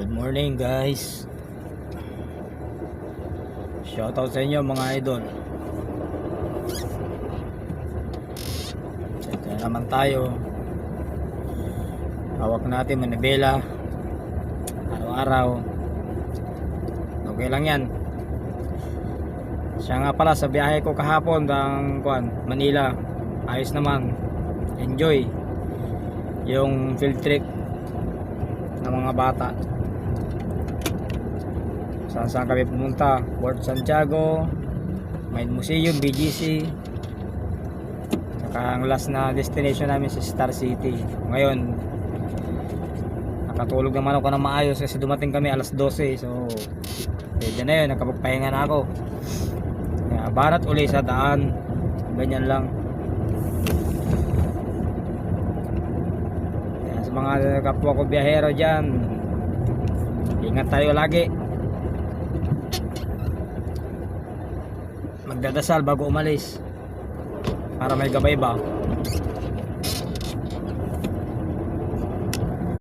Good morning guys. Shoutout sa inyo mga idol. Ito na naman tayo. Hawak natin manibela Araw-araw. Okay lang yan. Siya nga pala sa biyahe ko kahapon ng kuan, Manila. Ayos naman. Enjoy. Yung field trip ng mga bata saan saan kami pumunta? Port Santiago Mind Museum, BGC saka ang last na destination namin sa Star City. Ngayon nakatulog naman ako na maayos kasi dumating kami alas 12 so pwede na yun nakapagpahinga na ako. Kaya barat uli sa daan. Ganyan lang. Kaya sa mga kapwa ko biyahero dyan ingat tayo lagi magdadasal bago umalis. Para may gabay ba